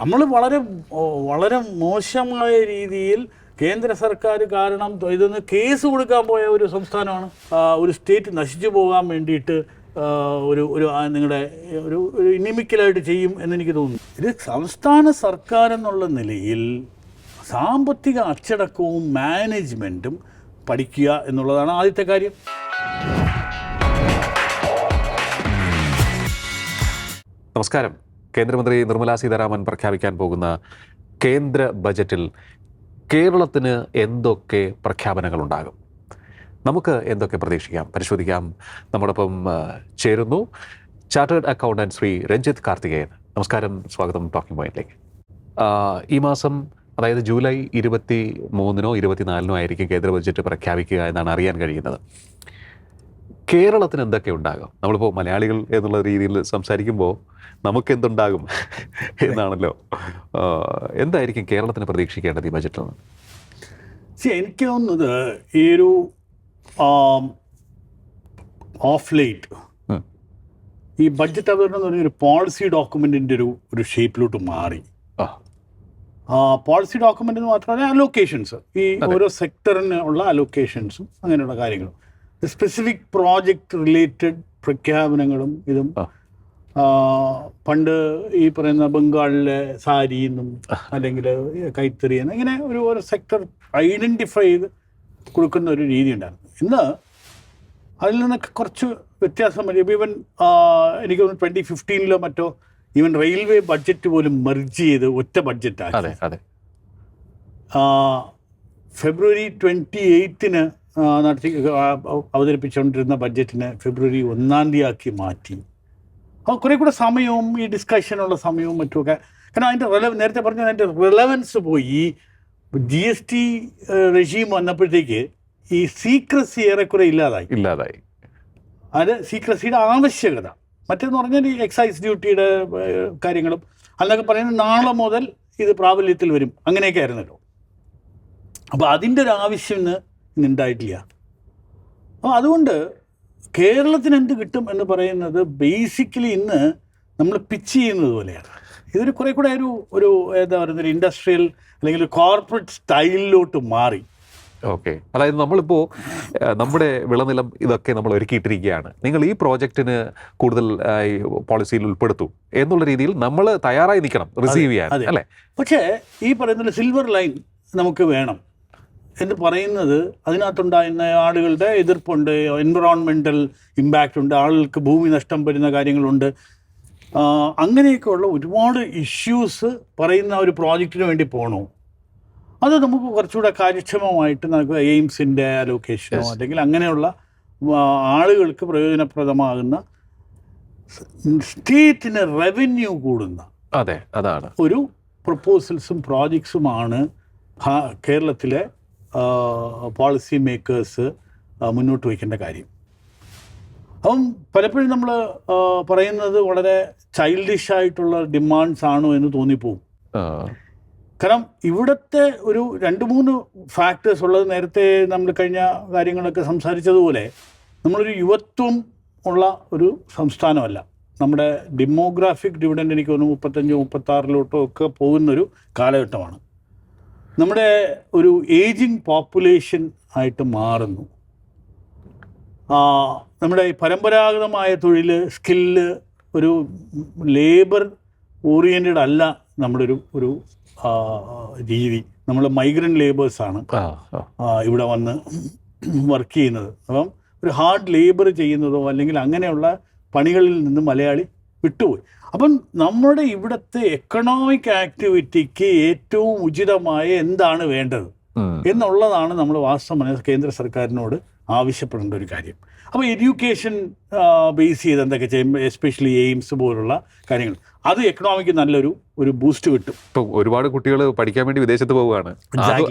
നമ്മൾ വളരെ വളരെ മോശമായ രീതിയിൽ കേന്ദ്ര സർക്കാർ കാരണം ഇതൊന്ന് കേസ് കൊടുക്കാൻ പോയ ഒരു സംസ്ഥാനമാണ്. ഒരു സ്റ്റേറ്റ് നശിച്ചു പോകാൻ വേണ്ടിയിട്ട് ഒരു ഒരു നിങ്ങളുടെ ഒരു ഒരു ഇനിമിക്കലായിട്ട് ചെയ്യും എന്നെനിക്ക് തോന്നുന്നു. ഇത് സംസ്ഥാന സർക്കാർ എന്നുള്ള നിലയിൽ സാമ്പത്തിക അച്ചടക്കവും മാനേജ്മെന്റും പഠിക്കുക എന്നുള്ളതാണ് ആദ്യത്തെ കാര്യം. നമസ്കാരം. കേന്ദ്രമന്ത്രി നിർമ്മലാ സീതാരാമൻ പ്രഖ്യാപിക്കാൻ പോകുന്ന കേന്ദ്ര ബജറ്റിൽ കേരളത്തിന് എന്തൊക്കെ പ്രഖ്യാപനങ്ങളുണ്ടാകും? നമുക്ക് എന്തൊക്കെ പ്രതീക്ഷിക്കാം? പരിശോധിക്കാം. നമ്മോടൊപ്പം ചേരുന്നു. Chartered accountant Shri Ranjith Karthikeyan. നമസ്കാരം. സ്വാഗതം ടോക്കിംഗ് പോയിന്റിലേക്ക്. ഈ മാസം അതായത് ജൂലൈ ഇരുപത്തി മൂന്നിനോ ഇരുപത്തിനാലിനോ ആയിരിക്കും കേന്ദ്ര ബജറ്റ് പ്രഖ്യാപിക്കുക എന്നാണ് അറിയാൻ കഴിയുന്നത്. കേരളത്തിന് എന്തൊക്കെ ഉണ്ടാകും? നമ്മളിപ്പോൾ മലയാളികൾ എന്നുള്ള രീതിയിൽ സംസാരിക്കുമ്പോൾ നമുക്ക് എന്തുണ്ടാകും എന്നാണല്ലോ. എന്തായിരിക്കും കേരളത്തിന് പ്രതീക്ഷിക്കേണ്ടത് ഈ ബജറ്റിൽ നിന്ന് സി എനിക്ക് തോന്നുന്നത് ഈ ഒരു ഓഫ് ലേറ്റ് ഈ ബഡ്ജറ്റ് അവതരണം എന്ന് പറഞ്ഞൊരു പോളിസി ഡോക്യുമെന്റിന്റെ ഒരു ഒരു ഷേപ്പിലോട്ട് മാറി. ആ. പോളിസി ഡോക്യുമെന്റ് എന്ന് മാത്രമല്ല അലോക്കേഷൻസ് ഈ ഓരോ സെക്ടറിന് ഉള്ള അലോക്കേഷൻസും അങ്ങനെയുള്ള കാര്യങ്ങളും. സ്പെസിഫിക് പ്രോജക്റ്റ് റിലേറ്റഡ് പ്രഖ്യാപനങ്ങളും ഇതും പണ്ട് ഈ പറയുന്ന ബംഗാളിലെ സാരി എന്നും അല്ലെങ്കിൽ കൈത്തറി എന്നും ഇങ്ങനെ ഒരു ഓരോ സെക്ടർ ഐഡന്റിഫൈ ചെയ്ത് കൊടുക്കുന്ന ഒരു രീതി ഉണ്ടായിരുന്നു. ഇന്ന് അതിൽ നിന്നൊക്കെ കുറച്ച് വ്യത്യാസം വരും. ഇപ്പം ഈവൻ എനിക്ക് തോന്നുന്നു ട്വന്റി ഫിഫ്റ്റീനിലോ മറ്റോ ഈവൻ റെയിൽവേ ബഡ്ജറ്റ് പോലും മെർജ് ചെയ്ത് ഒറ്റ ബഡ്ജറ്റാണ് ഫെബ്രുവരി ട്വന്റി എയ്ത്തിന് നടത്തി അവതരിപ്പിച്ചുകൊണ്ടിരുന്ന ബഡ്ജറ്റിനെ ഫെബ്രുവരി ഒന്നാം തീയതി ആക്കി മാറ്റി. അപ്പോൾ കുറേ കൂടെ സമയവും ഈ ഡിസ്കഷനുള്ള സമയവും മറ്റുമൊക്കെ. കാരണം അതിന്റെ റില നേരത്തെ പറഞ്ഞ അതിന്റെ റിലവൻസ് പോയി. ഈ ജി എസ് ടി റെഷീം വന്നപ്പോഴത്തേക്ക് ഈ സീക്രസി ഏറെക്കുറെ ഇല്ലാതായി. ഇല്ലാതായി. അത് സീക്രസിയുടെ ആവശ്യകത. മറ്റേന്ന് പറഞ്ഞാൽ ഈ എക്സൈസ് ഡ്യൂട്ടിയുടെ കാര്യങ്ങളും അന്നൊക്കെ പറയുന്നത് നാളെ മുതൽ ഇത് പ്രാബല്യത്തിൽ വരും. അങ്ങനെയൊക്കെ ആയിരുന്നല്ലോ. അപ്പോൾ അതിന്റെ ഒരു ആവശ്യം ഇന്ന് ഇന്ന് ഉണ്ടായിട്ടില്ല അപ്പോൾ അതുകൊണ്ട് കേരളത്തിന് എന്ത് കിട്ടും എന്ന് പറയുന്നത് ബേസിക്കലി ഇന്ന് നമ്മൾ പിച്ച് ചെയ്യുന്നത് പോലെയാണ്. ഇതൊരു കുറേ കൂടെ ഒരു ഒരു എന്താ പറയുന്നത് ഒരു ഇൻഡസ്ട്രിയൽ അല്ലെങ്കിൽ ഒരു കോർപ്പറേറ്റ് സ്റ്റൈലിലോട്ട് മാറി. ഓക്കെ. അതായത് നമ്മളിപ്പോൾ നമ്മുടെ വിളനിലം ഇതൊക്കെ നമ്മൾ ഒരുക്കിയിട്ടിരിക്കുകയാണ്. നിങ്ങൾ ഈ പ്രോജക്റ്റിന് കൂടുതൽ പോളിസിയിൽ ഉൾപ്പെടുത്തൂ എന്നുള്ള രീതിയിൽ നമ്മൾ തയ്യാറായി നിൽക്കണം റിസീവ് ചെയ്യാൻ അല്ലേ? പക്ഷേ ഈ പറയുന്ന സിൽവർ ലൈൻ നമുക്ക് വേണം. എന്ന് പറയുന്നത് അതിനകത്തുണ്ടായിരുന്ന ആളുകളുടെ എതിർപ്പുണ്ട് എൻവറോൺമെന്റൽ ഇമ്പാക്റ്റ് ഉണ്ട് ആളുകൾക്ക് ഭൂമി നഷ്ടം വരുന്ന കാര്യങ്ങളുണ്ട്. അങ്ങനെയൊക്കെയുള്ള ഒരുപാട് ഇഷ്യൂസ് പറയുന്ന ഒരു പ്രോജക്റ്റിന് വേണ്ടി പോകണോ അത് നമുക്ക് കുറച്ചുകൂടെ കാര്യക്ഷമമായിട്ട് നമുക്ക് എയിംസിന്റെ അലോക്കേഷനോ അല്ലെങ്കിൽ അങ്ങനെയുള്ള ആളുകൾക്ക് പ്രയോജനപ്രദമാകുന്ന സ്റ്റേറ്റിന് റവന്യൂ കൂടുന്ന അതെ അതാണ്. ഒരു പ്രപ്പോസൽസും പ്രോജക്ട്സുമാണ് കേരളത്തിലെ പോളിസി മേക്കേഴ്സ് മുന്നോട്ട് വയ്ക്കേണ്ട കാര്യം. അപ്പം പലപ്പോഴും നമ്മൾ പറയുന്നത് വളരെ ചൈൽഡിഷ് ആയിട്ടുള്ള ഡിമാൻഡ്സ് ആണോ എന്ന് തോന്നിപ്പോവും. കാരണം ഇവിടുത്തെ ഒരു രണ്ട് മൂന്ന് ഫാക്ടേഴ്സ് ഉള്ളത് നേരത്തെ നമ്മൾ കഴിഞ്ഞ കാര്യങ്ങളൊക്കെ സംസാരിച്ചതുപോലെ നമ്മളൊരു യുവത്വം ഉള്ള ഒരു സംസ്ഥാനമല്ല. നമ്മുടെ ഡെമോഗ്രാഫിക് ഡിവിഡന്റ് എനിക്ക് തോന്നുന്നു മുപ്പത്തഞ്ച് മുപ്പത്താറിലോട്ടോ ഒക്കെ പോകുന്നൊരു കാലഘട്ടമാണ്. നമ്മുടെ ഒരു ഏജിങ് പോപ്പുലേഷൻ ആയിട്ട് മാറുന്നു. നമ്മുടെ ഈ പരമ്പരാഗതമായ തൊഴിൽ സ്കില്ല് ഒരു ലേബർ ഓറിയന്റഡ് അല്ല നമ്മുടെ ഒരു ഒരു രീതി. നമ്മൾ മൈഗ്രന്റ് ലേബേഴ്സാണ് ഇവിടെ വന്ന് വർക്ക് ചെയ്യുന്നത്. അപ്പം ഒരു ഹാർഡ് ലേബർ ചെയ്യുന്നതോ അല്ലെങ്കിൽ അങ്ങനെയുള്ള പണികളിൽ നിന്ന് മലയാളി വിട്ടുപോയി. അപ്പം നമ്മുടെ ഇവിടുത്തെ എക്കണോമിക് ആക്ടിവിറ്റിക്ക് ഏറ്റവും ഉചിതമായ എന്താണ് വേണ്ടത്? എന്നുള്ളതാണ് നമ്മൾ വാസ്തവം കേന്ദ്ര സർക്കാരിനോട് ആവശ്യപ്പെടേണ്ട ഒരു കാര്യം. അപ്പോൾ എഡ്യൂക്കേഷൻ ബേസ് ചെയ്ത് എന്തൊക്കെ ചെയ്യും? എസ്പെഷ്യലി എയിംസ് പോലുള്ള കാര്യങ്ങൾ. അത് എക്കണോമിക്ക് നല്ലൊരു ഒരു ബൂസ്റ്റ് കിട്ടും. ഇപ്പോൾ ഒരുപാട് കുട്ടികൾ പഠിക്കാൻ വേണ്ടി വിദേശത്ത് പോവുകയാണ്.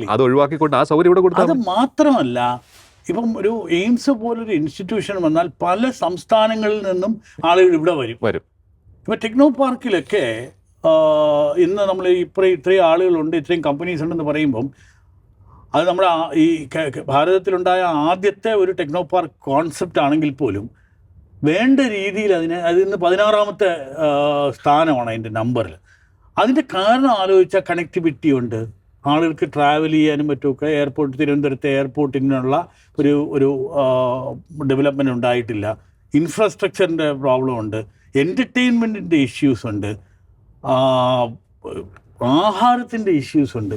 അത് ഒഴിവാക്കിക്കൊണ്ട് ആ സൗകര്യം ഇവിടെ കൊടുത്താൽ അത് മാത്രമല്ല ഇപ്പം ഒരു എയിംസ് പോലൊരു ഇൻസ്റ്റിറ്റ്യൂഷൻ വന്നാൽ പല സംസ്ഥാനങ്ങളിൽ നിന്നും ആളുകൾ ഇവിടെ വരും. വരും. ഇപ്പം ടെക്നോ പാർക്കിലൊക്കെ ഇന്ന് നമ്മൾ ഇപ്പം ഇത്രയും ആളുകളുണ്ട് ഇത്രയും കമ്പനീസ് ഉണ്ടെന്ന് പറയുമ്പം അത് നമ്മുടെ ഈ ഭാരതത്തിലുണ്ടായ ആദ്യത്തെ ഒരു ടെക്നോ പാർക്ക് കോൺസെപ്റ്റ് ആണെങ്കിൽ പോലും വേണ്ട രീതിയിൽ അതിനെ അത് ഇന്ന് പതിനാറാമത്തെ സ്ഥാനമാണ് അതിന്റെ നമ്പറിൽ അതിന്റെ കാരണം ആലോചിച്ചാൽ കണക്ടിവിറ്റി ഉണ്ട്. ആളുകൾക്ക് ട്രാവൽ ചെയ്യാനും പറ്റുമൊക്കെ എയർപോർട്ട് തിരുവനന്തപുരത്തെ എയർപോർട്ടിനുള്ള ഒരു ഒരു ഡെവലപ്മെന്റ് ഉണ്ടായിട്ടില്ല. ഇൻഫ്രാസ്ട്രക്ചറിന്റെ പ്രോബ്ലം ഉണ്ട്. എന്റർടൈൻമെന്റിന്റെ ഇഷ്യൂസ് ഉണ്ട്. ആഹാരത്തിന്റെ ഇഷ്യൂസ് ഉണ്ട്.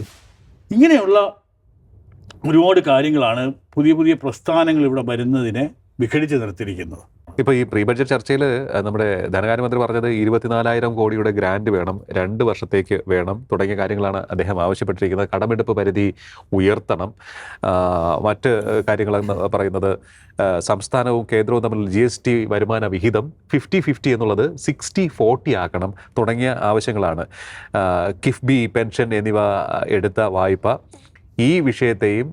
ഇങ്ങനെയുള്ള ഒരുപാട് കാര്യങ്ങളാണ് പുതിയ പുതിയ പ്രസ്ഥാനങ്ങൾ ഇവിടെ വരുന്നതിനെ വിഘടിച്ച് നിർത്തിയിരിക്കുന്നത്. ഇപ്പോൾ ഈ പ്രീ ബഡ്ജറ്റ് ചർച്ചയിൽ നമ്മുടെ ധനകാര്യമന്ത്രി പറഞ്ഞത് ഇരുപത്തിനാലായിരം കോടിയുടെ ഗ്രാന്റ് വേണം രണ്ട് വർഷത്തേക്ക് വേണം തുടങ്ങിയ കാര്യങ്ങളാണ് അദ്ദേഹം ആവശ്യപ്പെട്ടിരിക്കുന്നത്. കടമെടുപ്പ് പരിധി ഉയർത്തണം. മറ്റ് കാര്യങ്ങളെന്ന് പറയുന്നത് സംസ്ഥാനവും കേന്ദ്രവും തമ്മിൽ ജി എസ് ടി വരുമാന വിഹിതം ഫിഫ്റ്റി ഫിഫ്റ്റി എന്നുള്ളത് സിക്സ്റ്റി ഫോർട്ടി ആക്കണം തുടങ്ങിയ ആവശ്യങ്ങളാണ്. കിഫ്ബി പെൻഷൻ എന്നിവ എടുത്ത വായ്പ ഈ വിഷയത്തെയും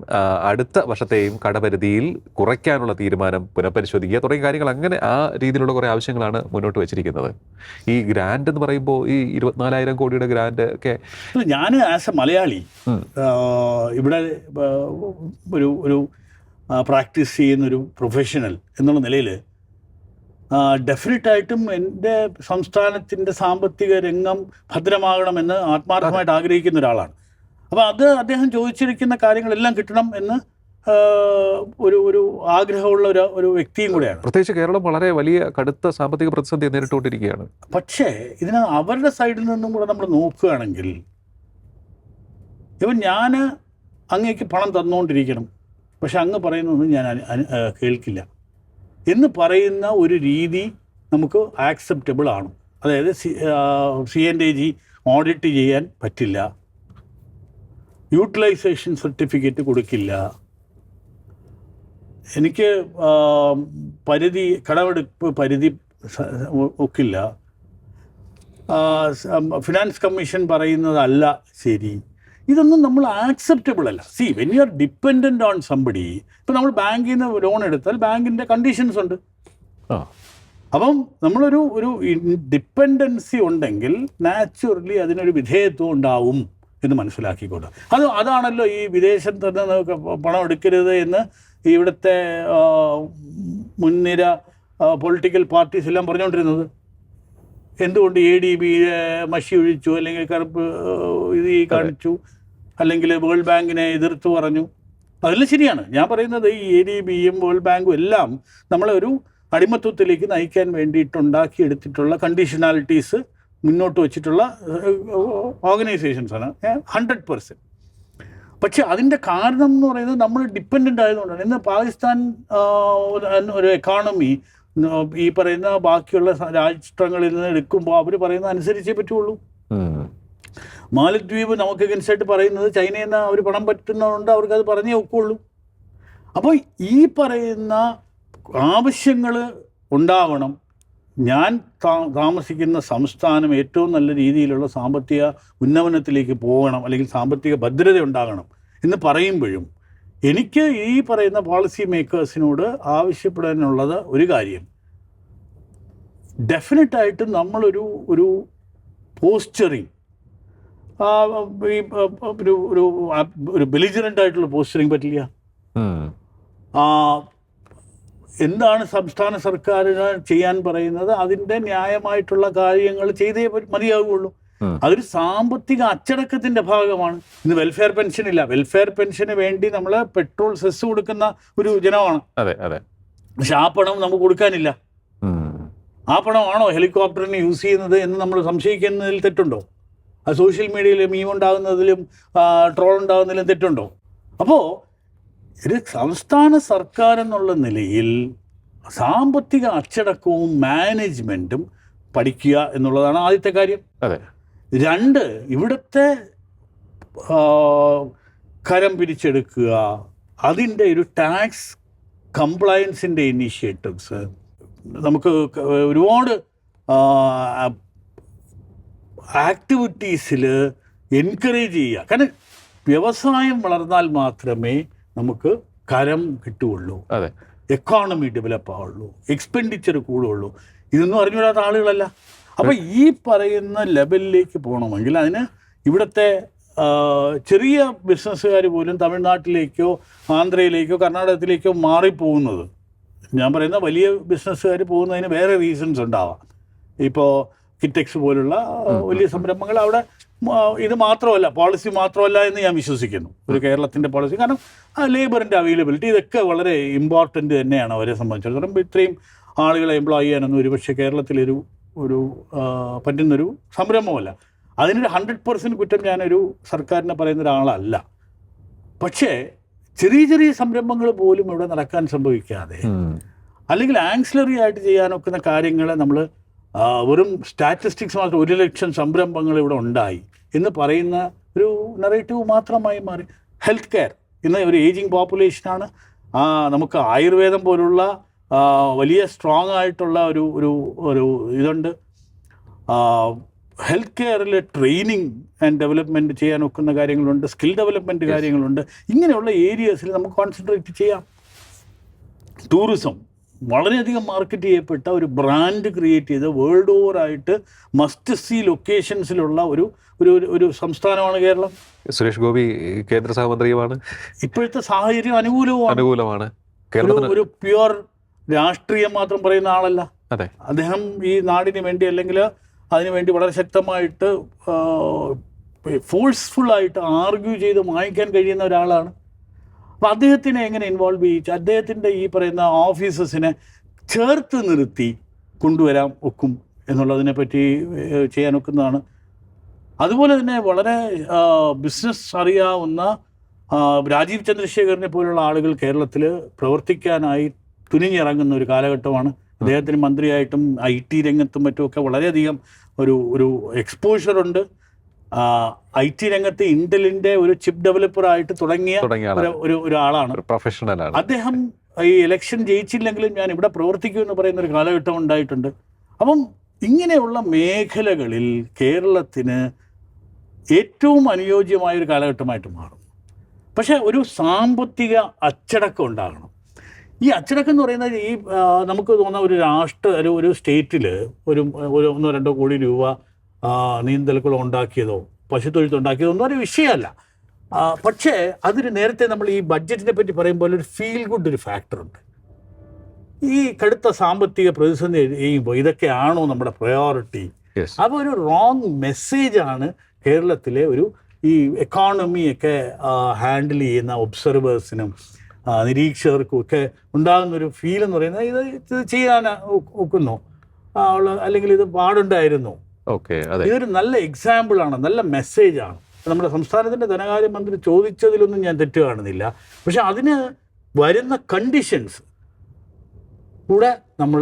അടുത്ത വർഷത്തെയും കടപരിധിയിൽ കുറയ്ക്കാനുള്ള തീരുമാനം പുനഃപരിശോധിക്കുക തുടങ്ങിയ കാര്യങ്ങൾ അങ്ങനെ ആ രീതിയിലുള്ള കുറേ ആവശ്യങ്ങളാണ് മുന്നോട്ട് വെച്ചിരിക്കുന്നത്. ഈ ഗ്രാൻഡ് എന്ന് പറയുമ്പോൾ ഈ ഇരുപത്തിനാലായിരം കോടിയുടെ ഗ്രാൻഡ് ഒക്കെ ഞാൻ ആസ് എ മലയാളി. ഇവിടെ ഒരു ഒരു പ്രാക്ടീസ് ചെയ്യുന്നൊരു പ്രൊഫഷണൽ എന്നുള്ള നിലയിൽ ഡെഫിനറ്റായിട്ടും എന്റെ സംസ്ഥാനത്തിന്റെ സാമ്പത്തിക രംഗം ഭദ്രമാകണമെന്ന് ആത്മാർത്ഥമായിട്ട് ആഗ്രഹിക്കുന്ന ഒരാളാണ്. അപ്പോൾ അത് അദ്ദേഹം ചോദിച്ചിരിക്കുന്ന കാര്യങ്ങളെല്ലാം കിട്ടണം എന്ന് ഒരു ഒരു ആഗ്രഹമുള്ള ഒരു ഒരു വ്യക്തിയും കൂടെയാണ്. പ്രത്യേകിച്ച് കേരളം വളരെ വലിയ കടുത്ത സാമ്പത്തിക പ്രതിസന്ധി നേരിട്ടുകൊണ്ടിരിക്കുകയാണ്. പക്ഷേ ഇതിന് അവരുടെ സൈഡിൽ നിന്നും കൂടെ നമ്മൾ നോക്കുകയാണെങ്കിൽ ഇപ്പം ഞാൻ അങ്ങേക്ക് പണം തന്നുകൊണ്ടിരിക്കണം പക്ഷെ അങ്ങ് പറയുന്നതൊന്നും ഞാൻ കേൾക്കില്ല. എന്ന് പറയുന്ന ഒരു രീതി നമുക്ക് ആക്സെപ്റ്റബിൾ ആണ്. അതായത് C C N D G audit ചെയ്യാൻ പറ്റില്ല. യൂട്ടിലൈസേഷൻ സർട്ടിഫിക്കറ്റ് കൊടുക്കില്ല. എനിക്ക് പരിധി കടമെടുപ്പ് പരിധി ഒക്കില്ല. ഫിനാൻസ് കമ്മീഷൻ പറയുന്നതല്ല ശരി. ഇതൊന്നും നമ്മൾ ആക്സെപ്റ്റബിൾ അല്ല. See when you are dependent on somebody ഇപ്പം നമ്മൾ ബാങ്കിൽ നിന്ന് ലോൺ എടുത്താൽ ബാങ്കിന്റെ കണ്ടീഷൻസ് ഉണ്ട്. അപ്പം നമ്മളൊരു ഒരു ഡിപ്പെൻഡൻസി ഉണ്ടെങ്കിൽ നാച്ചുറലി അതിനൊരു വിധേയത്വം ഉണ്ടാവും. എന്ന് മനസ്സിലാക്കിക്കൊണ്ട്. അത് അതാണല്ലോ ഈ വിദേശത്ത് നിന്ന് നമുക്ക് പണം എടുക്കരുത് എന്ന് ഇവിടുത്തെ മുൻനിര പൊളിറ്റിക്കൽ പാർട്ടീസ് എല്ലാം പറഞ്ഞുകൊണ്ടിരുന്നത് എന്തുകൊണ്ട് എ ഡി ബി മഷി ഒഴിച്ചു അല്ലെങ്കിൽ കറുപ്പ് ഇത് ഈ കാണിച്ചു അല്ലെങ്കിൽ വേൾഡ് ബാങ്കിനെ എതിർത്ത് പറഞ്ഞു. അതെല്ലാം ശരിയാണ്. ഞാൻ പറയുന്നത് ഈ എ ഡി ബിയും വേൾഡ് ബാങ്കും എല്ലാം നമ്മളെ ഒരു അടിമത്വത്തിലേക്ക് നയിക്കാൻ വേണ്ടിയിട്ടുണ്ടാക്കിയെടുത്തിട്ടുള്ള കണ്ടീഷണാലിറ്റീസ് മുന്നോട്ട് വെച്ചിട്ടുള്ള ഓർഗനൈസേഷൻസാണ് ഹൺഡ്രഡ് പെർസെന്റ് പക്ഷേ അതിന്റെ കാരണം എന്ന് പറയുന്നത് നമ്മൾ ഡിപ്പെൻഡന്റ് ആയതുകൊണ്ടാണ്. ഇന്ന് പാകിസ്ഥാൻ ഒരു- എക്കോണമി ഈ പറയുന്ന ബാക്കിയുള്ള രാഷ്ട്രങ്ങളിൽ നിന്ന് എടുക്കുമ്പോൾ അവർ പറയുന്ന അനുസരിച്ചേ പറ്റുള്ളൂ. മാലദ്വീപ് നമുക്ക് അഗൻസ്റ്റായിട്ട് പറയുന്നത് ചൈനയിൽ നിന്ന് അവർ പണം പറ്റുന്നതുകൊണ്ട് അവർക്ക് അത് പറഞ്ഞേ ഒക്കുള്ളൂ. അപ്പോൾ ഈ പറയുന്ന ആവശ്യങ്ങൾ ഉണ്ടാവണം. ഞാൻ താമസിക്കുന്ന സംസ്ഥാനം ഏറ്റവും നല്ല രീതിയിലുള്ള സാമ്പത്തിക ഉന്നമനത്തിലേക്ക് പോകണം അല്ലെങ്കിൽ സാമ്പത്തിക ഭദ്രത ഉണ്ടാകണം എന്ന് പറയുമ്പോഴും എനിക്ക് ഈ പറയുന്ന പോളിസി മേക്കേഴ്സിനോട് ആവശ്യപ്പെടാനുള്ളത് ഒരു കാര്യം. ഡെഫിനറ്റായിട്ടും നമ്മളൊരു ഒരു പോസ്ചറിങ് ഈ ഒരു ഒരു ബെലിജറന്റ് ആയിട്ടുള്ള പോസ്ചറിങ് പറ്റില്ല. ആ, എന്താണ് സംസ്ഥാന സർക്കാരിന് ചെയ്യാൻ പറയുന്നത്? അതിന്റെ ന്യായമായിട്ടുള്ള കാര്യങ്ങൾ ചെയ്തേ മതിയാവുകയുള്ളൂ. അതൊരു സാമ്പത്തിക അച്ചടക്കത്തിന്റെ ഭാഗമാണ്. ഇന്ന് വെൽഫെയർ പെൻഷൻ ഇല്ല. വെൽഫെയർ പെൻഷന് വേണ്ടി നമ്മൾ പെട്രോൾ സെസ് കൊടുക്കുന്ന ഒരു ജനമാണ്. അതെ അതെ. പക്ഷെ ആ പണം നമുക്ക് കൊടുക്കാനില്ല. ആ. പണമാണോ ഹെലികോപ്റ്ററിന് യൂസ് ചെയ്യുന്നത് എന്ന് നമ്മൾ സംശയിക്കുന്നതിൽ തെറ്റുണ്ടോ? സോഷ്യൽ മീഡിയയിൽ മീം ഉണ്ടാകുന്നതിലും ട്രോൾ ഉണ്ടാകുന്നതിലും തെറ്റുണ്ടോ? അപ്പോൾ ഒരു സംസ്ഥാന സർക്കാർ എന്നുള്ള നിലയിൽ സാമ്പത്തിക അച്ചടക്കവും മാനേജ്മെന്റും പഠിക്കുക എന്നുള്ളതാണ് ആദ്യത്തെ കാര്യം. അതെ. രണ്ട് ഇവിടുത്തെ കരം പിരിച്ചെടുക്കുക അതിന്റെ ഒരു ടാക്സ് കംപ്ലയൻസിന്റെ ഇനീഷ്യേറ്റീവ്സ് നമുക്ക് ഒരുപാട് ആക്ടിവിറ്റീസിൽ എൻകറേജ് ചെയ്യുക. കാരണം വ്യവസായം വളർന്നാൽ മാത്രമേ നമുക്ക് കരം കിട്ടുകയുള്ളൂ. അതെ. എക്കോണമി ഡെവലപ്പ് ആവുള്ളൂ എക്സ്പെൻഡിച്ചർ കൂടുകയുള്ളൂ. ഇതൊന്നും അറിഞ്ഞുകൂടാത്ത ആളുകളല്ല. അപ്പോൾ ഈ പറയുന്ന ലെവലിലേക്ക് പോകണമെങ്കിൽ അതിന് ഇവിടുത്തെ ചെറിയ ബിസിനസ്സുകാർ പോലും തമിഴ്നാട്ടിലേക്കോ ആന്ധ്രയിലേക്കോ കർണാടകത്തിലേക്കോ മാറിപ്പോകുന്നത്. ഞാൻ പറയുന്ന വലിയ ബിസിനസ്സുകാർ പോകുന്നതിന് വേറെ റീസൺസ് ഉണ്ടാവാം. ഇപ്പോൾ കിറ്റെക്സ് പോലുള്ള വലിയ സംരംഭങ്ങൾ അവിടെ ഇത് മാത്രമല്ല പോളിസി മാത്രമല്ല എന്ന് ഞാൻ വിശ്വസിക്കുന്നു. ഒരു കേരളത്തിന്റെ പോളിസി കാരണം ലേബറിന്റെ അവൈലബിലിറ്റി ഇതൊക്കെ വളരെ ഇമ്പോർട്ടന്റ് തന്നെയാണ് അവരെ സംബന്ധിച്ചിടത്തോളം. ഇത്രയും ആളുകളെ എംപ്ലോയ് ചെയ്യാനൊന്നും ഒരുപക്ഷെ കേരളത്തിലൊരു ഒരു ആ, പറ്റുന്നൊരു സംരംഭമല്ല. അതിനൊരു ഹൺഡ്രഡ് പെർസെന്റ് കുറ്റം ഞാനൊരു സർക്കാരിനെ പറയുന്ന ഒരാളല്ല. പക്ഷേ ചെറിയ ചെറിയ സംരംഭങ്ങൾ പോലും ഇവിടെ നടക്കാൻ സംഭവിക്കാതെ അല്ലെങ്കിൽ ആങ്സിലറി ആയിട്ട് ചെയ്യാനൊക്കുന്ന കാര്യങ്ങളെ നമ്മൾ വെറും സ്റ്റാറ്റിസ്റ്റിക്സ് മാത്രം ഒരു ലക്ഷം സംരംഭങ്ങൾ ഇവിടെ ഉണ്ടായി. എന്ന് പറയുന്ന ഒരു നെറേറ്റീവ് മാത്രമായി മാറി. ഹെൽത്ത് കെയർ ഇന്ന് ഒരു ഏജിങ് പോപ്പുലേഷനാണ് നമുക്ക് ആയുർവേദം പോലുള്ള വലിയ സ്ട്രോങ് ആയിട്ടുള്ള ഒരു ഒരു ഒരു ഇതുണ്ട്. ഹെൽത്ത് കെയറിൽ ട്രെയിനിങ് ആൻഡ് ഡെവലപ്മെന്റ് ചെയ്യാൻ ഒക്കുന്ന കാര്യങ്ങളുണ്ട്. സ്കിൽ ഡെവലപ്മെന്റ് കാര്യങ്ങളുണ്ട്. ഇങ്ങനെയുള്ള ഏരിയസിൽ നമുക്ക് കോൺസെൻട്രേറ്റ് ചെയ്യാം. ടൂറിസം വളരെയധികം മാർക്കറ്റ് ചെയ്യപ്പെട്ട ഒരു ബ്രാൻഡ് ക്രിയേറ്റ് ചെയ്ത് വേൾഡ് ഓവർ ആയിട്ട് മസ്റ്റ് സി ലൊക്കേഷൻസിലുള്ള ഒരു ഒരു ഒരു- സംസ്ഥാനമാണ് കേരളം. സുരേഷ് ഗോപി കേന്ദ്ര സഹമന്ത്രിയുമാണ്. ഇപ്പോഴത്തെ സാഹചര്യം അനുകൂലവുമാണ്. അനുകൂലമാണ്. ഒരു പ്യുവർ രാഷ്ട്രീയം മാത്രം പറയുന്ന ആളല്ല. അതെ. അദ്ദേഹം ഈ നാടിന് വേണ്ടി അല്ലെങ്കിൽ അതിനുവേണ്ടി വളരെ ശക്തമായിട്ട് ഫോഴ്സ്ഫുള്ളായിട്ട് ആർഗ്യൂ ചെയ്ത് വാങ്ങിക്കാൻ കഴിയുന്ന ഒരാളാണ്. അപ്പം അദ്ദേഹത്തിനെ എങ്ങനെ ഇൻവോൾവ് ചെയ്യിച്ച്? അദ്ദേഹത്തിന്റെ ഈ പറയുന്ന ഓഫീസസിനെ ചേർത്ത് നിർത്തി കൊണ്ടുവരാം ഒക്കും എന്നുള്ളതിനെ പറ്റി ചെയ്യാൻ ഒക്കുന്നതാണ്. അതുപോലെ തന്നെ വളരെ ബിസിനസ് അറിയാവുന്ന രാജീവ് ചന്ദ്രശേഖരനെ പോലുള്ള ആളുകൾ കേരളത്തിൽ പ്രവർത്തിക്കാനായി തുനിഞ്ഞിറങ്ങുന്ന ഒരു കാലഘട്ടമാണ്. അദ്ദേഹത്തിന് മന്ത്രിയായിട്ടും ഐ ടി രംഗത്തും മറ്റുമൊക്കെ വളരെയധികം ഒരു ഒരു എക്സ്പോഷറുണ്ട് ഐ ടി രംഗത്ത് ഇന്റലിന്റെ ഒരു ചിപ്പ് ഡെവലപ്പർ ആയിട്ട് തുടങ്ങിയ ഒരു ഒരാളാണ് പ്രൊഫഷണലാണ്. അദ്ദേഹം ഈ ഇലക്ഷൻ ജയിച്ചില്ലെങ്കിലും ഞാൻ ഇവിടെ പ്രവർത്തിക്കൂ എന്ന് പറയുന്ന ഒരു കാലഘട്ടം ഉണ്ടായിട്ടുണ്ട്. അപ്പം ഇങ്ങനെയുള്ള മേഖലകളിൽ കേരളത്തിന് ഏറ്റവും അനുയോജ്യമായ ഒരു കാലഘട്ടമായിട്ട് മാറും. പക്ഷേ ഒരു സാമ്പത്തിക അച്ചടക്കം ഉണ്ടാകണം. ഈ അച്ചടക്കം എന്ന് പറയുന്നത് ഈ നമുക്ക് തോന്നുന്ന ഒരു രാഷ്ട്ര ഒരു ഒരു സ്റ്റേറ്റിൽ ഒരു ഒന്നോ രണ്ടോ കോടി രൂപ നീന്തൽക്കുളം ഉണ്ടാക്കിയതോ പശുത്തൊഴുത്ത് ഉണ്ടാക്കിയതോ ഒന്നും ഒരു വിഷയമല്ല. പക്ഷേ അതിന് നേരത്തെ നമ്മൾ ഈ ബഡ്ജറ്റിനെ പറ്റി പറയുമ്പോൾ ഒരു ഫീൽ ഗുഡ് ഒരു ഫാക്ടറുണ്ട് ഈ കടുത്ത സാമ്പത്തിക പ്രതിസന്ധി ചെയ്യുമ്പോൾ ഇതൊക്കെയാണോ നമ്മുടെ പ്രയോറിറ്റി അപ്പോൾ ഒരു റോങ് മെസ്സേജാണ് കേരളത്തിലെ ഒരു ഈ എക്കോണമിയൊക്കെ ഹാൻഡിൽ ചെയ്യുന്ന ഒബ്സർവേഴ്സിനും നിരീക്ഷകർക്കും ഒക്കെ ഉണ്ടാകുന്ന ഒരു ഫീൽ എന്ന് പറയുന്നത് ഇത് ഇത് ചെയ്യാൻ ഒക്കുന്നു. അല്ലെങ്കിൽ ഇത് പാടുണ്ടായിരുന്നു. ഓക്കെ അതെ. ഇതൊരു നല്ല എക്സാമ്പിൾ ആണ് നല്ല മെസ്സേജ് ആണ്. നമ്മുടെ സംസ്ഥാനത്തിന്റെ ധനകാര്യമന്ത്രി ചോദിച്ചതിലൊന്നും ഞാൻ തെറ്റ് കാണുന്നില്ല. പക്ഷെ അതിന് വരുന്ന കണ്ടീഷൻസ് കൂടെ നമ്മൾ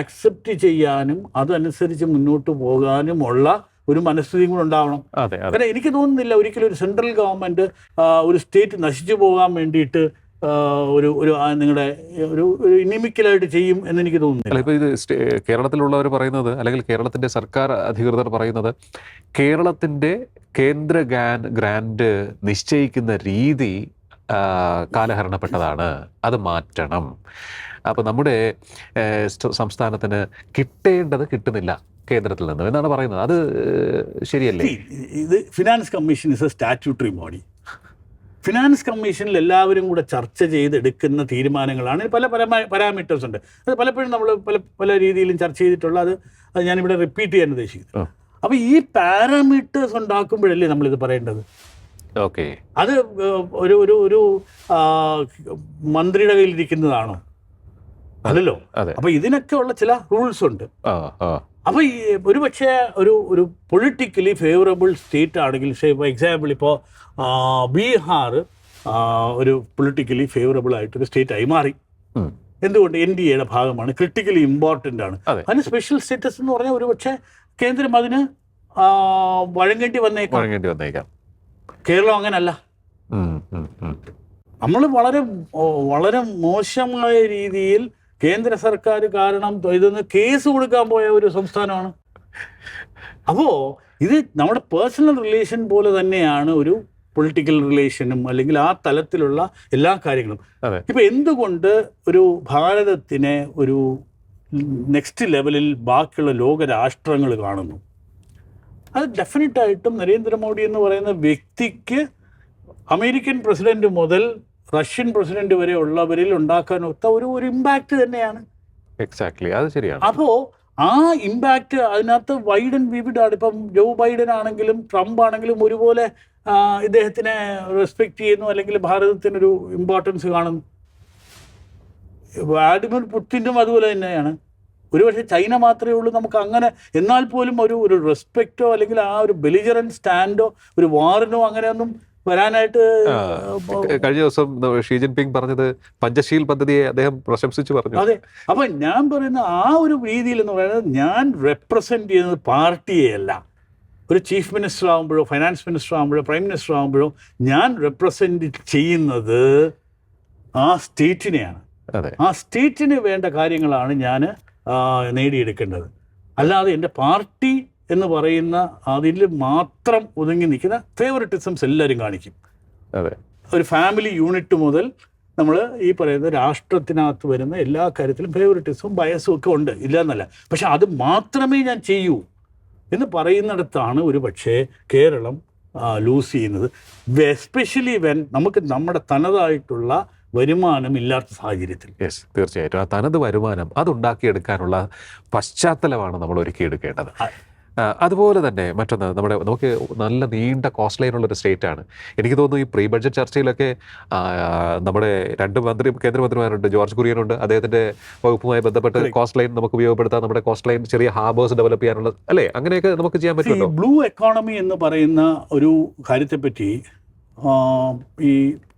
ആക്സെപ്റ്റ് ചെയ്യാനും അതനുസരിച്ച് മുന്നോട്ട് പോകാനും ഉള്ള ഒരു മനസ്ഥിതിയും കൂടെ ഉണ്ടാവണം. കാരണം എനിക്ക് തോന്നുന്നില്ല ഒരിക്കലും ഒരു സെൻട്രൽ ഗവൺമെന്റ് ഒരു സ്റ്റേറ്റ് നശിച്ചു പോകാൻ വേണ്ടിയിട്ട് ഒരു ഒരു നിങ്ങളുടെ ഒരു ഒരു ഇനിമിക്കലായിട്ട് ചെയ്യും എന്ന് എനിക്ക് തോന്നുന്നില്ല ഇപ്പോൾ ഇത് കേരളത്തിലുള്ളവർ പറയുന്നത് അല്ലെങ്കിൽ കേരളത്തിന്റെ സർക്കാർ അധികൃതർ പറയുന്നത് കേരളത്തിന്റെ കേന്ദ്ര ഗാൻ ഗ്രാൻഡ് നിശ്ചയിക്കുന്ന രീതി കാലഹരണപ്പെട്ടതാണ്. അത് മാറ്റണം. അപ്പോൾ നമ്മുടെ സംസ്ഥാനത്തിന് കിട്ടേണ്ടത് കിട്ടുന്നില്ല കേന്ദ്രത്തിൽ നിന്നും എന്നാണ് പറയുന്നത്. അത് ശരിയല്ലേ? ഇത് finance commission is a statutory body. Finance കമ്മീഷനിൽ എല്ലാവരും കൂടെ ചർച്ച ചെയ്തെടുക്കുന്ന തീരുമാനങ്ങളാണ്. പല പല പാരാമീറ്റേഴ്സ് ഉണ്ട്. അത് പലപ്പോഴും നമ്മൾ പല പല രീതിയിലും ചർച്ച ചെയ്തിട്ടുള്ള അത് അത് ഞാനിവിടെ റിപ്പീറ്റ് ചെയ്യാൻ ഉദ്ദേശിക്കുന്നത് ആ. അപ്പോൾ ഈ പാരാമീറ്റേഴ്സ് ഉണ്ടാക്കുമ്പോഴല്ലേ നമ്മളിത് പറയേണ്ടത്? ഓക്കെ. അത് ഒരു ഒരു ഒരു മന്ത്രിയുടെ കയ്യിലിരിക്കുന്നതാണോ? അല്ലല്ലോ? അപ്പൊ ഇതിനൊക്കെ ഉള്ള ചില റൂൾസ് ഉണ്ട്. അപ്പോൾ ഈ ഒരു പക്ഷേ ഒരു ഒരു പൊളിറ്റിക്കലി ഫേവറബിൾ സ്റ്റേറ്റ് ആണെങ്കിൽ പക്ഷേ ഇപ്പോൾ എക്സാമ്പിൾ ഇപ്പോൾ ബീഹാർ ഒരു പൊളിറ്റിക്കലി ഫേവറബിൾ ആയിട്ടൊരു സ്റ്റേറ്റ് ആയി മാറി. എന്തുകൊണ്ട്? എൻ ഡി എയുടെ ഭാഗമാണ്. ക്രിട്ടിക്കലി ഇമ്പോർട്ടന്റ് ആണ്. അതിന് സ്പെഷ്യൽ സ്റ്റേറ്റസ് എന്ന് പറഞ്ഞാൽ ഒരു പക്ഷേ കേന്ദ്രം അതിന് വഴങ്ങേണ്ടി വന്നേക്കാം. വഴങ്ങേണ്ടി വന്നേക്കാം. കേരളം അങ്ങനല്ല. നമ്മൾ വളരെ വളരെ മോശമായ രീതിയിൽ കേന്ദ്ര സർക്കാർ കാരണം ഇതൊന്ന് കേസ് കൊടുക്കാൻ പോയ ഒരു സംസ്ഥാനമാണ്. അപ്പോൾ ഇത് നമ്മുടെ പേഴ്സണൽ റിലേഷൻ പോലെ തന്നെയാണ് ഒരു പൊളിറ്റിക്കൽ റിലേഷനും അല്ലെങ്കിൽ ആ തലത്തിലുള്ള എല്ലാ കാര്യങ്ങളും. ഇപ്പം എന്തുകൊണ്ട് ഒരു ഭാരതത്തിനെ ഒരു നെക്സ്റ്റ് ലെവലിൽ ബാക്കിയുള്ള ലോക രാഷ്ട്രങ്ങൾ കാണുന്നു? അത് ഡെഫിനറ്റായിട്ടും നരേന്ദ്രമോദി എന്ന് പറയുന്ന വ്യക്തിക്ക് അമേരിക്കൻ പ്രസിഡന്റ് മുതൽ റഷ്യൻ പ്രസിഡന്റ് വരെ ഉള്ളവരിൽ ഉണ്ടാക്കാൻ ഒത്ത ഒരു ഒരു ഇമ്പാക്റ്റ് തന്നെയാണ്. എക്സാക്ട്ലി അത് ശരിയാണ്. അപ്പോൾ ആ ഇമ്പാക്റ്റ് അതിനകത്ത് വൈഡൻ വിവിഡാണ് ഇപ്പം ജോ ബൈഡൻ ആണെങ്കിലും ട്രംപ് ആണെങ്കിലും ഒരുപോലെ ഇദ്ദേഹത്തിനെ റെസ്പെക്ട് ചെയ്യുന്നു അല്ലെങ്കിൽ ഭാരതത്തിനൊരു ഇമ്പോർട്ടൻസ് കാണുന്നു. വ്ളാഡിമിർ പുട്ടിനും അതുപോലെ തന്നെയാണ്. ഒരുപക്ഷെ ചൈന മാത്രമേ ഉള്ളൂ നമുക്ക് അങ്ങനെ എന്നാൽ പോലും ഒരു ഒരു റെസ്പെക്റ്റോ അല്ലെങ്കിൽ ആ ഒരു ബെലിജറൻ സ്റ്റാൻഡോ ഒരു വാറിനോ അങ്ങനെയൊന്നും വരാനായിട്ട് കഴിഞ്ഞ ദിവസം ഷീ ജിൻപിങ് പറഞ്ഞത് പഞ്ചശീൽ പദ്ധതിയെ അദ്ദേഹം പ്രശംസിച്ചു പറഞ്ഞു. അതെ. അപ്പൊ ഞാൻ പറയുന്ന ആ ഒരു രീതിയിൽ എന്ന് പറയുന്നത് ഞാൻ റെപ്രസെന്റ് ചെയ്യുന്നത് പാർട്ടിയെയല്ല. ഒരു ചീഫ് മിനിസ്റ്റർ ആകുമ്പോഴോ ഫൈനാൻസ് മിനിസ്റ്റർ ആകുമ്പോഴോ പ്രൈം മിനിസ്റ്റർ ആകുമ്പോഴോ ഞാൻ റെപ്രസെന്റ് ചെയ്യുന്നത് ആ സ്റ്റേറ്റിനെയാണ്. അതെ. ആ സ്റ്റേറ്റിന് വേണ്ട കാര്യങ്ങളാണ് ഞാൻ നേടിയെടുക്കേണ്ടത്. അല്ലാതെ എന്റെ പാർട്ടി എന്ന് പറയുന്ന അതിൽ മാത്രം ഒതുങ്ങി നിൽക്കുന്ന ഫേവറിറ്റിസംസ് എല്ലാവരും കാണിക്കും. അതെ. ഒരു ഫാമിലി യൂണിറ്റ് മുതൽ നമ്മൾ ഈ പറയുന്ന രാഷ്ട്രത്തിനകത്ത് വരുന്ന എല്ലാ കാര്യത്തിലും ഫേവറിറ്റിസവും ബയസും ഒക്കെ ഉണ്ട്. ഇല്ല എന്നല്ല പക്ഷെ അത് മാത്രമേ ഞാൻ ചെയ്യൂ എന്ന് പറയുന്നിടത്താണ് ഒരു പക്ഷേ കേരളം ലൂസ് ചെയ്യുന്നത്. എസ്പെഷ്യലി വെൻ നമുക്ക് നമ്മുടെ തനതായിട്ടുള്ള വരുമാനം ഇല്ലാത്ത സാഹചര്യത്തിൽ. യെസ് തീർച്ചയായിട്ടും. ആ തനത് വരുമാനം അതുണ്ടാക്കിയെടുക്കാനുള്ള പശ്ചാത്തലമാണ് നമ്മൾ ഒരുക്കിയെടുക്കേണ്ടത്. അതുപോലെ തന്നെ മറ്റൊന്ന് നമ്മുടെ നമുക്ക് നല്ല നീണ്ട കോസ്റ്റ് ലൈൻ ഉള്ള ഒരു സ്റ്റേറ്റ് ആണ്. എനിക്ക് തോന്നുന്നു ഈ പ്രീ ബഡ്ജറ്റ് ചർച്ചയിലൊക്കെ നമ്മുടെ രണ്ട് മന്ത്രി കേന്ദ്രമന്ത്രിമാരുണ്ട് ജോർജ് കുര്യനുണ്ട്. അദ്ദേഹത്തിന്റെ വകുപ്പുമായി ബന്ധപ്പെട്ട് കോസ്റ്റ് ലൈൻ നമുക്ക് ഉപയോഗപ്പെടുത്താം. നമ്മുടെ കോസ്റ്റ് ലൈൻ ചെറിയ ഹാർബേഴ്സ് ഡെവലപ്പ് ചെയ്യാനുള്ള അല്ലേ? അങ്ങനെയൊക്കെ നമുക്ക് ചെയ്യാൻ ഈ പറ്റുമല്ലോ? ബ്ലൂ എക്കോണമി എന്ന് പറയുന്ന ഒരു കാര്യത്തെപ്പറ്റി ഈ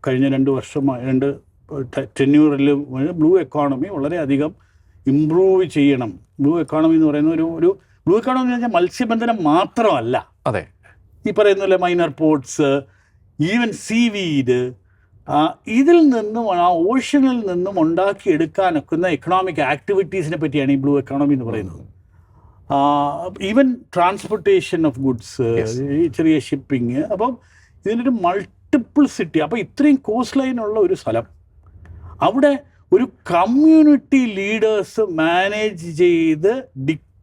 കഴിഞ്ഞ രണ്ട് വർഷമായി രണ്ട് ടെന്യൂറിൽ ബ്ലൂ എക്കോണമി വളരെയധികം ഇമ്പ്രൂവ് ചെയ്യണം. ബ്ലൂ എക്കോണമി എന്ന് പറയുന്ന ഒരു ഒരു ബ്ലൂ എക്കോണമി എന്ന് പറഞ്ഞാൽ മത്സ്യബന്ധനം മാത്രമല്ല. അതെ. ഈ പറയുന്ന minor ports even seaweed ഇതിൽ നിന്നും ആ ഓഷനിൽ നിന്നും ഉണ്ടാക്കിയെടുക്കാനൊക്കുന്ന എക്കണോമിക് ആക്ടിവിറ്റീസിനെ പറ്റിയാണ് ഈ ബ്ലൂ എക്കോണമി എന്ന് പറയുന്നത്. Even transportation of goods. ചെറിയ ഷിപ്പിംഗ് അപ്പം ഇതിനൊരു മൾട്ടിപ്പിൾ സിറ്റി അപ്പോൾ ഇത്രയും കോസ്റ്റ് ലൈനുള്ള ഒരു സ്ഥലം. അവിടെ ഒരു കമ്മ്യൂണിറ്റി ലീഡേഴ്സ് മാനേജ് ചെയ്ത്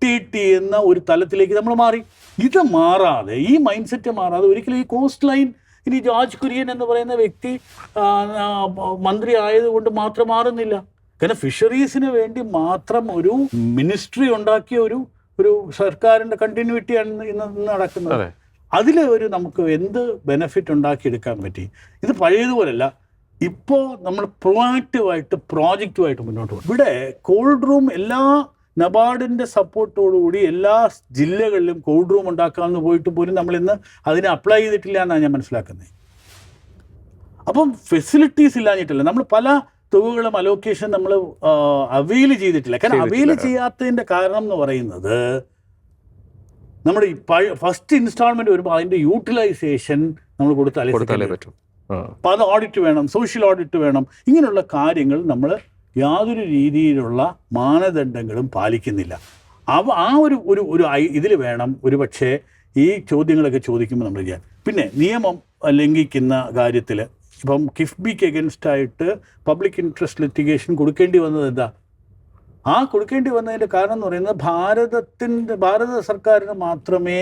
ഡിക്റ്റേറ്റ് എന്ന ഒരു തലത്തിലേക്ക് നമ്മൾ മാറി. ഇത് മാറാതെ ഈ മൈൻഡ് സെറ്റ് മാറാതെ ഒരിക്കലും ഈ കോസ്റ്റ് ലൈൻ ഇനി ജോർജ് കുര്യൻ എന്ന് പറയുന്ന വ്യക്തി മന്ത്രി ആയതുകൊണ്ട് മാത്രം മാറുന്നില്ല. കാരണം ഫിഷറീസിന് വേണ്ടി മാത്രം ഒരു മിനിസ്ട്രി ഉണ്ടാക്കിയ ഒരു ഒരു സർക്കാരിന്റെ കണ്ടിന്യൂറ്റിയാണ് ഇന്ന് നടക്കുന്നത്. അതെ. അതിൽ ഒരു നമുക്ക് എന്ത് ബെനഫിറ്റ് ഉണ്ടാക്കിയെടുക്കാൻ പറ്റി? ഇത് പഴയതുപോലല്ല. ഇപ്പോൾ നമ്മൾ പ്രൊആക്റ്റീവായിട്ട് പ്രോജക്റ്റുമായിട്ട് മുന്നോട്ട് പോകും ഇവിടെ കോൾഡ് റൂം എല്ലാ നബാർഡിന്റെ സപ്പോർട്ടോടുകൂടി എല്ലാ ജില്ലകളിലും കോൾഡ് റൂം ഉണ്ടാക്കാമെന്ന് പോയിട്ട് പോലും നമ്മൾ ഇന്ന് അതിനെ അപ്ലൈ ചെയ്തിട്ടില്ല എന്നാണ് ഞാൻ മനസ്സിലാക്കുന്നത്. അപ്പം ഫെസിലിറ്റീസ് ഇല്ലാഞ്ഞിട്ടില്ല നമ്മൾ പല തുകകളും അലോക്കേഷൻ നമ്മൾ അവെയിൽ ചെയ്തിട്ടില്ല. കാരണം അവെയിൽ. ചെയ്യാത്തതിന്റെ കാരണം എന്ന് പറയുന്നത് നമ്മുടെ ഫസ്റ്റ് ഇൻസ്റ്റാൾമെന്റ് വരുമ്പോൾ അതിന്റെ യൂട്ടിലൈസേഷൻ നമ്മൾ കൊടുത്താലേ പറ്റും. അപ്പം അപ്പോൾ അത് ഓഡിറ്റ് വേണം സോഷ്യൽ ഓഡിറ്റ് വേണം ഇങ്ങനെയുള്ള കാര്യങ്ങൾ നമ്മൾ യാതൊരു രീതിയിലുള്ള മാനദണ്ഡങ്ങളും പാലിക്കുന്നില്ല. അവ ആ ഒരു ഒരു ഒരു ഇതിൽ വേണം ഒരു പക്ഷേ ഈ ചോദ്യങ്ങളൊക്കെ ചോദിക്കുമ്പോൾ നമ്മൾ ചെയ്യാൻ. പിന്നെ നിയമം ലംഘിക്കുന്ന കാര്യത്തിൽ ഇപ്പം കിഫ്ബിക്ക് എഗൻസ്റ്റ് ആയിട്ട് പബ്ലിക് ഇൻട്രസ്റ്റ് ലിറ്റിഗേഷൻ കൊടുക്കേണ്ടി വന്നത് എന്താ? ആ കൊടുക്കേണ്ടി വന്നതിന്റെ കാരണം എന്ന് പറയുന്നത് ഭാരതത്തിന്റെ ഭാരത സർക്കാരിന് മാത്രമേ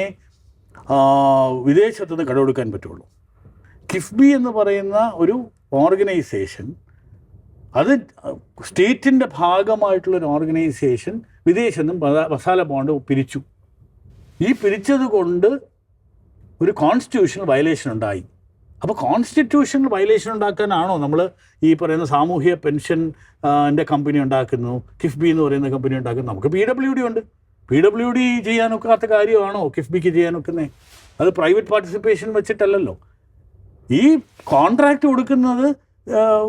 വിദേശത്തുനിന്ന് വിദേശത്ത് നിന്ന് കടമെടുക്കാൻ പറ്റുള്ളൂ. കിഫ്ബി എന്ന് പറയുന്ന ഒരു ഓർഗനൈസേഷൻ അത് സ്റ്റേറ്റിന്റെ ഭാഗമായിട്ടുള്ള ഒരു ഓർഗനൈസേഷൻ വിദേശത്ത് നിന്നും മസാല ബോണ്ട് പിരിച്ചു. ഈ പിരിച്ചത് കൊണ്ട് ഒരു കോൺസ്റ്റിറ്റ്യൂഷണൽ വയലേഷൻ ഉണ്ടായി. അപ്പോൾ കോൺസ്റ്റിറ്റ്യൂഷണൽ വയലേഷൻ ഉണ്ടാക്കാനാണോ നമ്മൾ ഈ പറയുന്ന സാമൂഹിക പെൻഷൻ എന്റെ കമ്പനി ഉണ്ടാക്കുന്നു കിഫ്ബി എന്ന് പറയുന്ന കമ്പനി ഉണ്ടാക്കുന്നു. നമുക്ക് പി ഡബ്ല്യു ഡി ഉണ്ട്. പി ഡബ്ല്യു ഡി ചെയ്യാനൊക്കാത്ത കാര്യമാണോ കിഫ്ബിക്ക് ചെയ്യാനൊക്കുന്നേ? അത് പ്രൈവറ്റ് പാർട്ടിസിപ്പേഷൻ വെച്ചിട്ടല്ലല്ലോ. ഈ കോൺട്രാക്റ്റ് കൊടുക്കുന്നത്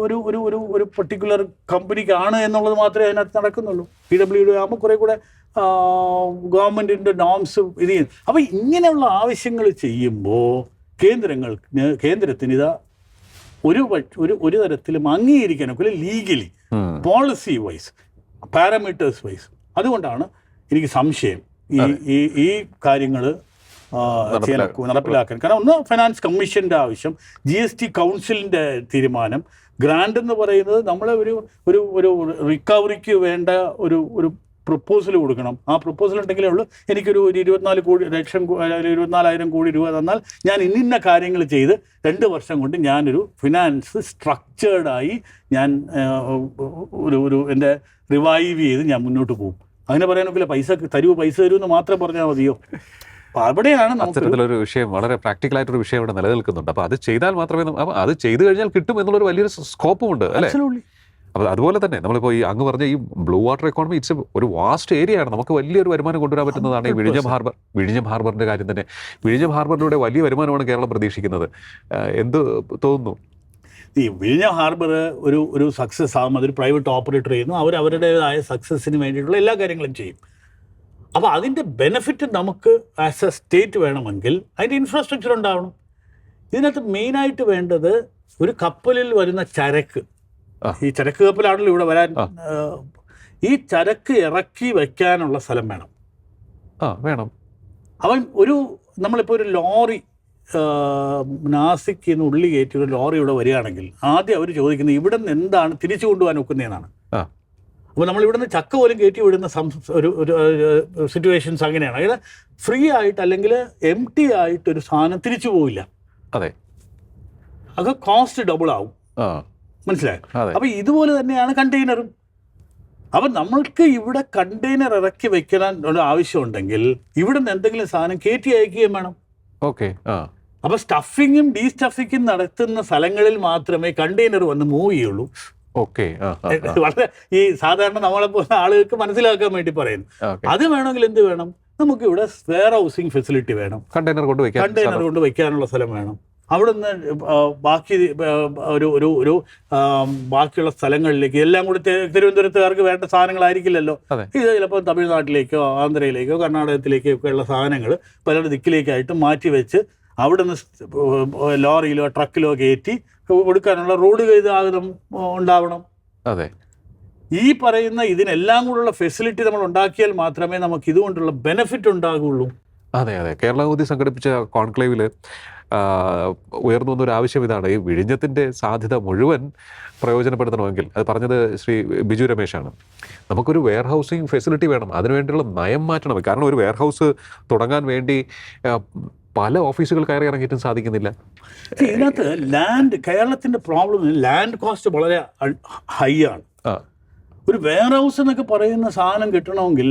ഒരു ഒരു ഒരു ഒരു പെർട്ടിക്കുലർ കമ്പനിക്കാണ് എന്നുള്ളത് മാത്രമേ അതിനകത്ത് നടക്കുന്നുള്ളൂ. പി ഡബ്ല്യു ഡി ആകുമ്പോൾ കുറേ കൂടെ ഗവൺമെന്റിന്റെ നോംസ് ഇത് ചെയ്യും. അപ്പോൾ ഇങ്ങനെയുള്ള ആവശ്യങ്ങൾ ചെയ്യുമ്പോൾ കേന്ദ്രങ്ങൾ കേന്ദ്രത്തിന് ഇതാ ഒരു ഒരു ഒരു തരത്തിലും അംഗീകരിക്കാനൊക്കെ legally policy wise parameters wise അതുകൊണ്ടാണ് എനിക്ക് സംശയം ഈ ഈ കാര്യങ്ങൾ നടപ്പിലാക്കാൻ. നടപ്പിലാക്കാൻ കാരണം ഒന്ന് ഫൈനാൻസ് കമ്മീഷന്റെ ആവശ്യം ജി എസ് ടി കൗൺസിലിന്റെ തീരുമാനം ഗ്രാൻഡ് എന്ന് പറയുന്നത് നമ്മളെ ഒരു ഒരു ഒരു റിക്കവറിക്ക് വേണ്ട ഒരു ഒരു പ്രപ്പോസൽ കൊടുക്കണം. ആ പ്രപ്പോസൽ ഉണ്ടെങ്കിലേ ഉള്ളൂ എനിക്കൊരു ഒരു ഇരുപത്തിനാല് കോടി ലക്ഷം ഇരുപത്തിനാലായിരം കോടി രൂപ തന്നാൽ ഞാൻ ഇന്നിന്ന കാര്യങ്ങൾ ചെയ്ത് രണ്ട് വർഷം കൊണ്ട് ഞാനൊരു ഫിനാൻസ് സ്ട്രക്ചേർഡായി ഞാൻ ഒരു ഒരു എന്റെ റിവൈവ് ചെയ്ത് ഞാൻ മുന്നോട്ട് പോകും. അങ്ങനെ പറയാനൊക്കില്ല പൈസ തരൂ പൈസ തരൂ എന്ന് മാത്രം പറഞ്ഞാൽ മതിയോ? അവിടെയാണ് അത്തരത്തിലൊരു വിഷയം വളരെ പ്രാക്ടിക്കൽ ആയിട്ടൊരു വിഷയം ഇവിടെ നിലനിൽക്കുന്നുണ്ട്. അപ്പോൾ അത് ചെയ്താൽ മാത്രമേ അത് ചെയ്തു കഴിഞ്ഞാൽ കിട്ടും എന്നുള്ളൊരു വലിയൊരു സ്കോപ്പും ഉണ്ട് അല്ലേ. അപ്പോൾ അതുപോലെ തന്നെ നമ്മളിപ്പോൾ ഈ അങ്ങ് പറഞ്ഞ ഈ ബ്ലൂ വാട്ടർ എക്കോണമി ഇറ്റ്സ് ഒരു വാസ്റ്റ് ഏരിയ ആണ് നമുക്ക് വലിയൊരു വരുമാനം കൊണ്ടുവരാൻ പറ്റുന്നതാണ് ഈ വിഴിഞ്ഞം ഹാർബർ. വിഴിഞ്ഞം ഹാർബറിന്റെ കാര്യം തന്നെ. വിഴിഞ്ഞം ഹാർബറിലൂടെ വലിയ വരുമാനമാണ് കേരളം പ്രതീക്ഷിക്കുന്നത്. എന്ത് തോന്നുന്നു? ഈ വിഴിഞ്ഞ ഹാർബർ ഒരു ഒരു സക്സസ് ആകും അതൊരു പ്രൈവറ്റ് ഓപ്പറേറ്റർ ചെയ്യുന്നു. അവർ അവരുടേതായ സക്സസ്സിന് വേണ്ടിയിട്ടുള്ള എല്ലാ കാര്യങ്ങളും ചെയ്യും. അപ്പോൾ അതിന്റെ ബെനിഫിറ്റ് നമുക്ക് ആസ് എ സ്റ്റേറ്റ് വേണമെങ്കിൽ അതിന്റെ ഇൻഫ്രാസ്ട്രക്ചർ ഉണ്ടാവണം. ഇതിനകത്ത് മെയിനായിട്ട് വേണ്ടത് ഒരു കപ്പലിൽ വരുന്ന ചരക്ക്. ഈ ചരക്ക് കപ്പലാണല്ലോ ഇവിടെ വരാൻ ഈ ചരക്ക് ഇറക്കി വെക്കാനുള്ള സ്ഥലം വേണം. ആ വേണം. അവൻ ഒരു നമ്മളിപ്പോൾ ഒരു ലോറി നാസിക്കുന്ന ഉള്ളി കയറ്റി ഒരു ലോറി ഇവിടെ വരികയാണെങ്കിൽ ആദ്യം അവർ ചോദിക്കുന്നത് ഇവിടെ നിന്ന് എന്താണ് തിരിച്ചു കൊണ്ടുപോകാൻ ഒക്കുന്നതെന്നാണ്. അപ്പോൾ നമ്മൾ ഇവിടുന്ന് ചക്ക പോലും കയറ്റി വിടുന്ന സം- ഒരു ഒരു സിറ്റുവേഷൻസ് അങ്ങനെയാണ്. അതായത് ഫ്രീ ആയിട്ട് അല്ലെങ്കിൽ എം ടി ആയിട്ട് ഒരു സാധനം തിരിച്ചു പോവില്ല. അതെ. അത് കോസ്റ്റ് ഡബിൾ ആവും. മനസ്സിലായോ? അപ്പം ഇതുപോലെ തന്നെയാണ് കണ്ടെയ്നറും അപ്പം നമ്മൾക്ക് ഇവിടെ കണ്ടെയ്നർ ഇറക്കി വെക്കാൻ ഒരു ആവശ്യമുണ്ടെങ്കിൽ ഇവിടെ നിന്ന് എന്തെങ്കിലും സാധനം കയറ്റി അയക്കുകയും വേണം. ഓക്കെ അപ്പൊ സ്റ്റഫിങ്ങും ഡീസ്റ്റഫിങ്ങും നടത്തുന്ന സ്ഥലങ്ങളിൽ മാത്രമേ കണ്ടെയ്നർ വന്ന് മൂവ് ചെയ്യുള്ളൂ. ഓക്കെ. വളരെ ഈ സാധാരണ നമ്മളെ പോലെ ആളുകൾക്ക് മനസ്സിലാക്കാൻ വേണ്ടി പറയുന്നു. അത് വേണമെങ്കിൽ എന്ത് വേണം? നമുക്ക് ഇവിടെ വെയർ ഹൗസിംഗ് ഫെസിലിറ്റി വേണം. കണ്ടെയ്നർ കൊണ്ട് വെക്കാൻ കണ്ടെയ്നർ കൊണ്ട് വെക്കാനുള്ള സ്ഥലം വേണം. അവിടുന്ന് നിന്ന് ബാക്കി ഒരു ഒരു ഒരു ബാക്കിയുള്ള സ്ഥലങ്ങളിലേക്ക് എല്ലാം കൂടി തിരുവനന്തപുരത്തുകാർക്ക് വേണ്ട സാധനങ്ങളായിരിക്കില്ലല്ലോ. ഇത് ചിലപ്പോൾ തമിഴ്നാട്ടിലേക്കോ ആന്ധ്രയിലേക്കോ കർണാടകത്തിലേക്കോ ഒക്കെ ഉള്ള സാധനങ്ങൾ പല ദിക്കിലേക്കായിട്ട് മാറ്റി വെച്ച് അവിടുന്ന് ലോറിയിലോ ട്രക്കിലോ കയറ്റി കൊടുക്കാനുള്ള റോഡ് ഗതാഗതം ഉണ്ടാവണം. അതെ. ഈ പറയുന്ന ഇതിനെല്ലാം കൂടെയുള്ള ഫെസിലിറ്റി നമ്മൾ ഉണ്ടാക്കിയാൽ മാത്രമേ നമുക്ക് ഇതുകൊണ്ടുള്ള ബെനിഫിറ്റ് ഉണ്ടാകുള്ളൂ. അതെ അതെ. കേരള മോദി സംഘടിപ്പിച്ച കോൺക്ലേവിൽ ഉയർന്നു വന്ന ഒരു ആവശ്യം ഇതാണ്. ഈ വിഴിഞ്ഞത്തിന്റെ സാധ്യത മുഴുവൻ പ്രയോജനപ്പെടുത്തണമെങ്കിൽ. അത് പറഞ്ഞത് ശ്രീ ബിജു രമേശാണ്. നമുക്കൊരു വെയർ ഹൗസിംഗ് ഫെസിലിറ്റി വേണം. അതിനുവേണ്ടിയുള്ള നയം മാറ്റണം. കാരണം ഒരു വെയർ ഹൗസ് തുടങ്ങാൻ വേണ്ടി പല ഓഫീസുകൾ കയറി ഇറങ്ങിയിട്ടും സാധിക്കുന്നില്ല. ഇതിനകത്ത് ലാൻഡ് കേരളത്തിന്റെ പ്രോബ്ലം ലാൻഡ് കോസ്റ്റ് വളരെ ഹൈ ആണ്. ഒരു വെയർ ഹൗസ് എന്നൊക്കെ പറയുന്ന സാധനം കിട്ടണമെങ്കിൽ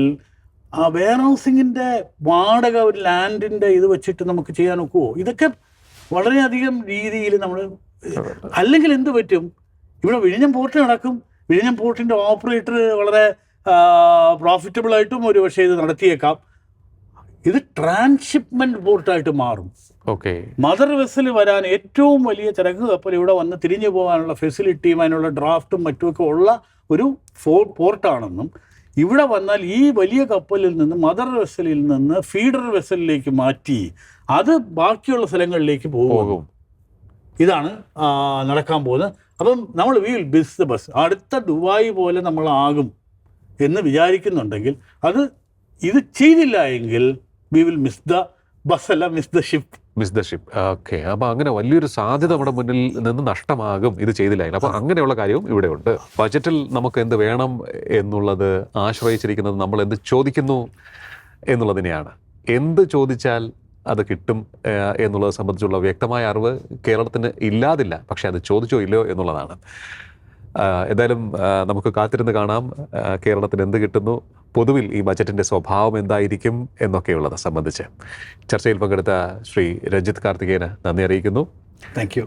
ആ വെയർ ഹൗസിങ്ങിന്റെ വാടക ഒരു ലാൻഡിന്റെ ഇത് വെച്ചിട്ട് നമുക്ക് ചെയ്യാൻ ഒക്കുവോ? ഇതൊക്കെ വളരെയധികം രീതിയിൽ നമ്മൾ അല്ലെങ്കിൽ എന്ത് പറ്റും? ഇവിടെ വിഴിഞ്ഞം പോർട്ട് നടക്കും. വിഴിഞ്ഞം പോർട്ടിന്റെ ഓപ്പറേറ്റർ വളരെ പ്രോഫിറ്റബിൾ ആയിട്ടും ഒരു പക്ഷേ ഇത് നടത്തിയേക്കാം. ഇത് ട്രാൻസ്ഷിപ്മെന്റ് പോർട്ടായിട്ട് മാറും. ഓക്കെ. മദർ വെസൽ വരാൻ ഏറ്റവും വലിയ ചരക്ക് കപ്പൽ ഇവിടെ വന്ന് തിരിഞ്ഞു പോകാനുള്ള ഫെസിലിറ്റിയും അതിനുള്ള ഡ്രാഫ്റ്റും മറ്റുമൊക്കെ ഉള്ള ഒരു ഫോ പോർട്ടാണെന്നും ഇവിടെ വന്നാൽ ഈ വലിയ കപ്പലിൽ നിന്ന് മദർ വെസലിൽ നിന്ന് ഫീഡർ വെസലിലേക്ക് മാറ്റി അത് ബാക്കിയുള്ള സ്ഥലങ്ങളിലേക്ക് പോകും. പോകും. ഇതാണ് നടക്കാൻ പോകുന്നത്. അപ്പം നമ്മൾ we will miss the bus അടുത്ത ദുബായ് പോലെ നമ്മളാകും എന്ന് വിചാരിക്കുന്നുണ്ടെങ്കിൽ അത് ഇത് ചെയ്തില്ല എങ്കിൽ we will miss the bus അല്ല miss the ship miss the ship okay അപ്പൊ അങ്ങനെ വലിയൊരു സാധ്യത നമ്മുടെ മുന്നിൽ നിന്ന് നഷ്ടമാകും ഇത് ചെയ്തില്ലെങ്കിൽ അപ്പൊ അങ്ങനെയുള്ള കാര്യവും ഇവിടെ ഉണ്ട്. ബജറ്റിൽ നമുക്ക് എന്ത് വേണം എന്നുള്ളത് ആശ്രയിച്ചിരിക്കുന്നത് നമ്മൾ എന്ത് ചോദിക്കുന്നു എന്നുള്ളതിനെയാണ്. എന്ത് ചോദിച്ചാൽ അത് കിട്ടും എന്നുള്ളത് സംബന്ധിച്ചുള്ള വ്യക്തമായ അറിവ് കേരളത്തിന് ഇല്ലാതില്ല. പക്ഷെ അത് ചോദിച്ചോ ഇല്ലയോ എന്നുള്ളതാണ്. എന്തായാലും നമുക്ക് കാത്തിരുന്ന് കാണാം. കേരളത്തിന് എന്ത് കിട്ടുന്നു പൊതുവിൽ ഈ ബജറ്റിന്റെ സ്വഭാവം എന്തായിരിക്കും എന്നൊക്കെയുള്ളത് സംബന്ധിച്ച്. ചർച്ചയിൽ പങ്കെടുത്ത ശ്രീ രഞ്ജിത്ത് കാർത്തികേയന് നന്ദി അറിയിക്കുന്നു. താങ്ക് യു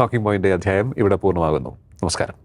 ടോക്കിംഗ് പോയിന്റ് അധ്യായം ഇവിടെ പൂർണമാകുന്നു. നമസ്കാരം.